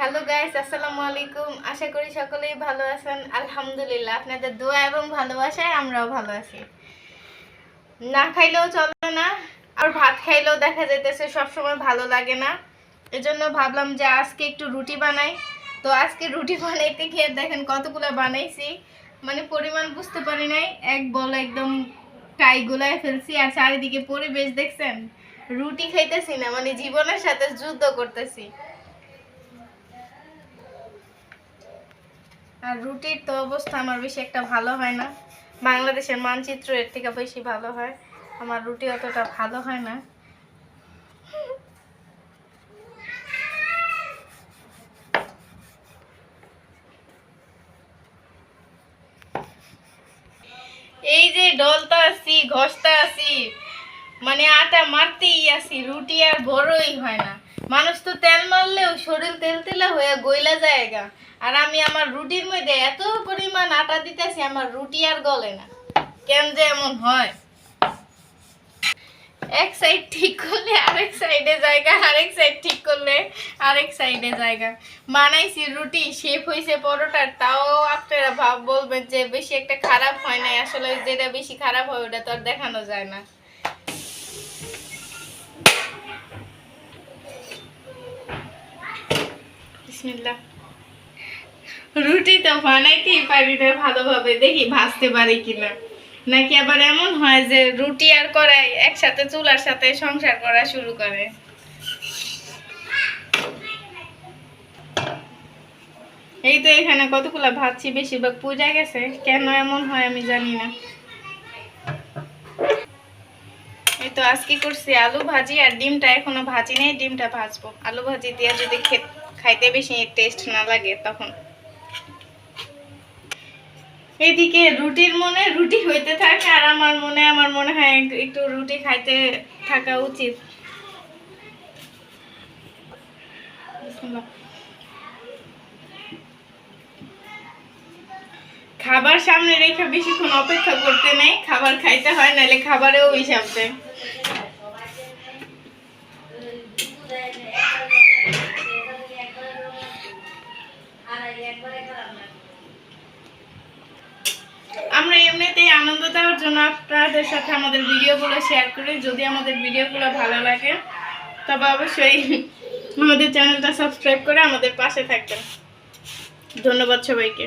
Hello guys, আসসালামু আলাইকুম। আশা করি সকলেই ভালো আছেন। আলহামদুলিল্লাহ, আপনাদের দোয়া এবং ভালোবাসায় আমরাও ভালো আছি। না খাইলেও চলে না, আর ভাত খাইলেও দেখা যাইতেছে সবসময় ভালো লাগে না। এজন্য ভাবলাম যে আজকে একটু রুটি বানাই। তো আজকে রুটি বানাইতে গিয়ে দেখেন কতগুলো বানাইছি। মানে পরিমাণ বুঝতে পারি নাই। এক বল একদম টাই গুলায় ফেলছি, আর চারিদিকে পরিবেশ দেখছেন? রুটি খাইতেছি না মানে জীবনের সাথে যুদ্ধ করতেছি। আর রুটির তো অবস্থা আমার বেশি একটা ভালো হয় না। বাংলাদেশের মানচিত্র এর থেকে বেশি ভালো হয়। আমার রুটি অতটা ভালো হয় না। এই যে ডলতা আছি, ঘষতা আছি মানে আটা মারতেই আছি, রুটি আর বড়ই হয় না। মানুষ তো তেল মারলেও শরীর তেল তেলা হয়ে গইলা জায়গা আর আমি আমার রুটির মধ্যে এত পরিমাণ আটা দিতেছি, আমার রুটি আর গলে না। কেন যে এমন হয়? এক সাইড ঠিক করলে আরেক সাইডে জায়গা আরেক সাইড ঠিক করলে আরেক সাইডে জায়গা বানাইছি রুটি শেপ হয়েছে পরোটার, তাও আপনারা ভাব বলবেন যে বেশি একটা খারাপ হয় নাই। আসলে যেটা বেশি খারাপ হয়, ওটা তো আর দেখানো যায় না। রুটি তো বানাইতেই পারি না ভালোভাবে, দেখি ভাজতে পারি কিনা। নাকি আবার এমন হয় যে রুটি আর কড়াই একসাথে চুলার সাথে সংসার করা শুরু করে? এই তো এখানে কতগুলা ভাবছি, বেশিরভাগ পূজা গেছে। কেন এমন হয় আমি জানি না। তো আজকে করছি আলু ভাজি আর ডিমটা এখনও ভাজি নেই, ডিমটা ভাজবো। আলু ভাজি দিয়ে যদি খাইতে বেশি টেস্ট না লাগে তখন। এদিকে রুটির মনে রুটি হইতে থাকে আর আমার মনে আমার মনে হয় একটু- রুটি খাইতে থাকা উচিত। খাবার সামনে রেখে বেশিক্ষণ অপেক্ষা করতে নেই, খাবার খাইতে হয়, নাহলে খাবারেও হিসাব আনন্দ দেওয়ার জন্য আপনাদের সাথে আমাদের ভিডিওগুলো শেয়ার করি। যদি আমাদের ভিডিওগুলো ভালো লাগে, তবে অবশ্যই আমাদের চ্যানেলটা সাবস্ক্রাইব করে আমাদের পাশে থাকবেন। ধন্যবাদ সবাইকে।